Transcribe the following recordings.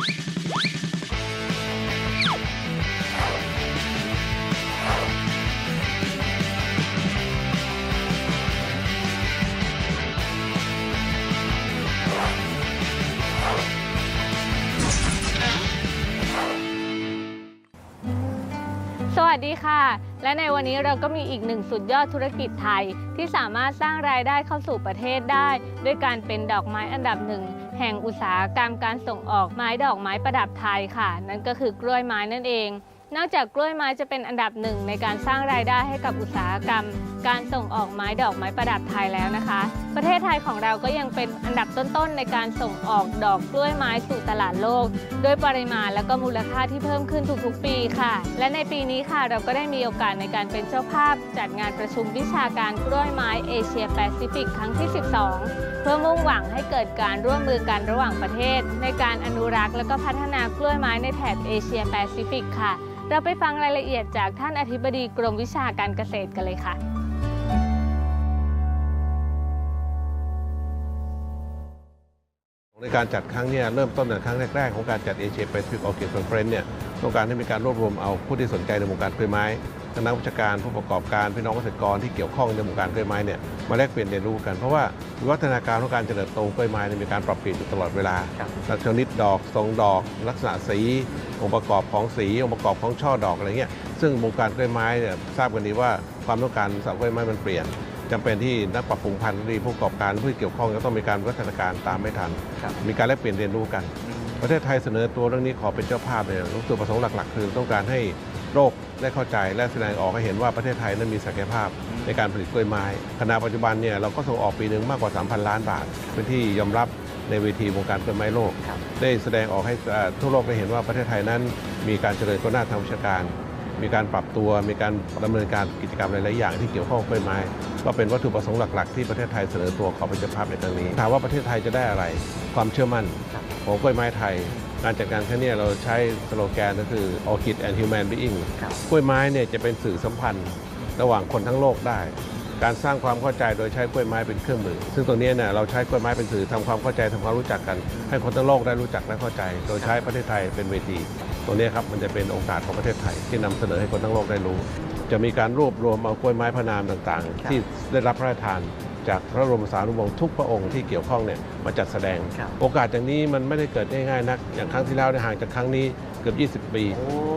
สวัสดีค่ะ และในวันนี้เราก็มีอีกหนึ่งสุดยอดธุรกิจไทย ที่สามารถสร้างรายได้เข้าสู่ประเทศได้ ด้วยการเป็นดอกไม้อันดับหนึ่ง แห่งอุตสาหกรรมการส่งออกไม้ดอกไม้ประดับไทยค่ะ นั่นก็คือกล้วยไม้นั่นเอง นอกจากกล้วยไม้จะเป็นอันดับหนึ่งในการสร้างรายได้ให้กับอุตสาหกรรมการส่งออกไม้ดอกไม้ประดับไทยแล้วนะคะ ประเทศไทยของเราก็ยังเป็นอันดับต้นๆ ในการส่งออกดอกกล้วยไม้สู่ตลาดโลก ด้วยปริมาณและก็มูลค่าที่เพิ่มขึ้นทุกๆ ปีค่ะ และในปีนี้ค่ะเราก็ได้มีโอกาสในการเป็นเจ้าภาพ จัดงานประชุมวิชาการกล้วยไม้เอเชียแปซิฟิกครั้งที่ 12 เพื่อมุ่งหวังให้เกิดการร่วมมือกันระหว่างประเทศ ในการอนุรักษ์และก็พัฒนากล้วยไม้ในแถบเอเชียแปซิฟิกค่ะ เราไปฟังรายละเอียดจากท่านอธิบดีกรมวิชาการเกษตรกันเลยค่ะ ในการจัดครั้งนี้เริ่มต้นในครั้งแรก ๆ ของการจัดเอเชียแปซิฟิกออร์คิดคอนเฟรนซ์เนี่ยต้องการให้มีการรวบรวมเอาผู้ที่สนใจในวงการกล้วยไม้ นักวิชาการผู้ประกอบการพี่น้องเกษตรกรที่เกี่ยวข้องในวงการกล้วยไม้เนี่ยมาแลกเปลี่ยนเรียนรู้กันเพราะว่าวิวัฒนาการของการเจริญโตของกล้วยไม้เนี่ยมีการปรับเปลี่ยนอยู่ตลอดเวลาลักษณะชนิดดอกทรงดอก ลักษณะสี องค์ประกอบของสี องค์ประกอบของช่อดอกอะไรเงี้ยซึ่งวงการกล้วยไม้เนี่ยทราบกันดีว่าความต้องการสำหรับกล้วยไม้มันเปลี่ยนจำเป็นที่นักปรับปรุงพันธุ์หรือผู้ประกอบการผู้ที่เกี่ยวข้องจะต้องมีการวิวัฒนาการตามไม่ทัน มีการแลกเปลี่ยนเรียนรู้กัน ประเทศไทยเสนอตัวเรื่องนี้ขอเป็นเจ้าภาพเนี่ยรู้จุดประสงค์หลัก ๆ คือต้องการให้ โลกได้เข้าใจและแสดงออกให้เห็นว่าประเทศไทยนั้นมีศักยภาพในการผลิตกล้วยไม้ขณะปัจจุบันเนี่ยเราก็ส่งออกปีหนึ่งมากกว่า 3,000 ล้านบาท เป็นที่ยอมรับในเวทีวงการกล้วยไม้โลก ได้แสดงออกให้เอ่อทั่วโลกได้เห็นว่าประเทศไทยนั้น มีการเจริญก้าวหน้าทางวิชาการ มีการปรับตัว มีการดำเนินการกิจกรรมหลาย ๆ อย่างที่เกี่ยวข้องกับกล้วยไม้ ก็เป็นวัตถุประสงค์หลัก ๆ ที่ประเทศไทยเสนอตัวขอเป็นเจ้าภาพในครั้งนี้ ถามว่าประเทศไทยจะได้อะไร ความเชื่อมั่นของกล้วยไม้ไทย การจัดการครั้งนี้เราใช้สโลแกนก็คือ Orchid and Human Being กล้วยไม้เนี่ยจะเป็นสื่อสัมพันธ์ระหว่างคนทั้งโลกได้ การสร้างความเข้าใจโดยใช้กล้วยไม้เป็นเครื่องมือ ซึ่งตรงนี้เนี่ยเราใช้กล้วยไม้เป็นสื่อทำความเข้าใจทำความรู้จักกัน ให้คนทั้งโลกได้รู้จักและเข้าใจ โดยใช้ประเทศไทยเป็นเวทีตรงนี้ครับมันจะเป็นโอกาสของประเทศไทย ที่นำเสนอให้คนทั้งโลกได้รู้ จะมีการรวบรวมเอากล้วยไม้พระนามต่างๆ ที่ได้รับพระราชทาน จากพระบรมสารีริวงศ์ทุกพระองค์ที่เกี่ยวข้องเนี่ยมาจัดแสดงโอกาสอย่างนี้มันไม่ได้เกิดง่ายๆนัก อย่างครั้งที่แล้วเนี่ยห่างจากครั้งนี้เกือบ 20 ปี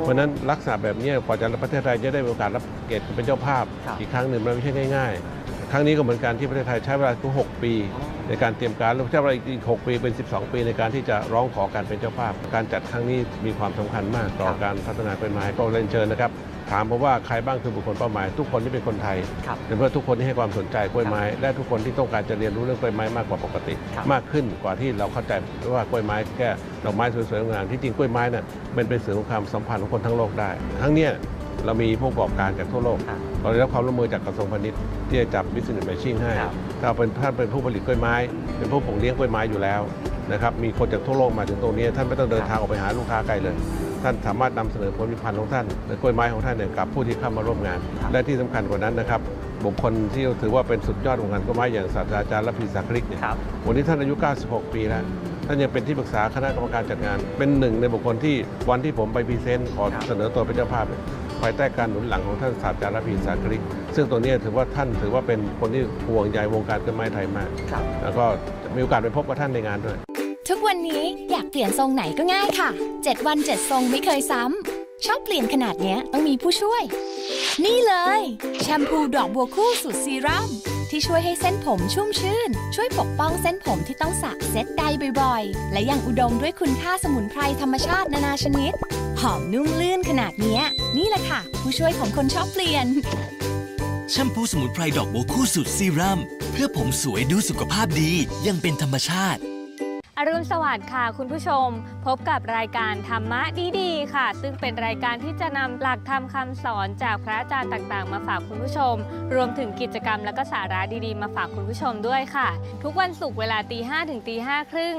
เพราะฉะนั้นลักษณะแบบนี้กว่าจะประเทศไทยจะได้มีโอกาสรับเกียรติเป็นเจ้าภาพอีกครั้งหนึ่งมันไม่ใช่ง่ายๆ ครั้งนี้ก็เหมือนกันที่ประเทศไทยใช้เวลาถึง6ปี ในการเตรียมการแล้วใช้เวลาอีก 6 ปีเป็น 12 ปีในการที่จะร้องขอการเป็นเจ้าภาพ การจัดครั้งนี้มีความสำคัญมากต่อการพัฒนากล้วยไม้ก็เรียนเชิญนะครับ ถามผมว่าใครบ้างคือบุคคลเป้าหมาย ทุกคนที่เป็นคนไทยครับเป็นเพื่อทุกคนที่ให้ความสนใจกล้วยไม้และทุกคนที่ต้องการจะเรียนรู้เรื่องกล้วยไม้มากกว่าปกติครับมากขึ้นกว่าที่เราเข้าใจว่ากล้วยไม้แค่ดอกไม้สวยๆงามที่จริงกล้วยไม้น่ะมันเป็นสื่อของความสัมพันธ์ของคนทั้งโลกได้ ทั้งเนี้ยเรามีผู้ประกอบการจากทั่วโลกครับเราได้รับความร่วมมือจากกระทรวงพาณิชย์ที่จะจับ business matching ให้ครับถ้าเป็นท่านเป็นผู้ผลิตกล้วยไม้ เป็นผู้ปลูกเลี้ยงกล้วยไม้อยู่แล้ว นะครับมีคนจากทั่วโลกมาถึงตรงนี้ ท่านไม่ต้องเดินทางออกไปหาลูกค้าไกลเลย ท่านสามารถนำเสนอผลิตภัณฑ์ของท่านและกล้วยไม้ของท่านเนี่ยกับผู้ที่เข้ามาร่วมงาน และที่สำคัญกว่านั้นนะครับบุคคลที่ถือว่าเป็นสุดยอดวงการกล้วยไม้อย่างศาสตราจารย์รัพีสาคริกเนี่ยครับวันนี้ท่านอายุ 96 ปีแล้วท่านยังเป็นที่ปรึกษาคณะกรรมการจัดงาน เป็นหนึ่งในบุคคลที่วันที่ผมไปพรีเซนต์ขอครับเสนอตัวเป็นเจ้าภาพเนี่ยภายใต้การหนุนหลังของท่านศาสตราจารย์รัพีสาคริกซึ่งตัวเนี้ยถือว่าท่านถือว่าเป็นคนที่ห่วงใยวงการกล้วยไม้ไทยมากครับแล้วก็จะมีโอกาสไปพบกับท่านในงานด้วย ทุกวันนี้อยากเปลี่ยนทรงไหนก็ง่ายค่ะ 7 วัน 7 ทรงไม่เคยซ้ำ ชอบเปลี่ยนขนาดเนี้ยต้องมีผู้ช่วย นี่เลย แชมพูดอกบัวคู่สูตรซีรั่มที่ช่วยให้เส้นผมชุ่มชื่น ช่วยปกป้องเส้นผมที่ต้องสระเซ็ตใดบ่อยๆ และยังอุดมด้วยคุณค่าสมุนไพรธรรมชาตินานาชนิด หอมนุ่มลื่นขนาดเนี้ย นี่แหละค่ะ ผู้ช่วยของคนชอบเปลี่ยน แชมพูสมุนไพรดอกโบวคู่สูตรซีรัมเพื่อผมสวยดูสุขภาพดียังเป็นธรรมชาติ อรุณสวัสดิ์ค่ะคุณผู้ชม พบกับรายการธรรมะดีๆค่ะ ซึ่งเป็นรายการที่จะนำหลักธรรมคำสอนจากพระอาจารย์ต่างๆ มาฝากคุณผู้ชม รวมถึงกิจกรรมและก็สาระดีๆ มาฝากคุณผู้ชมด้วยค่ะ ทุกวันศุกร์เวลาตีห้ถึงตีห้าครึ่ง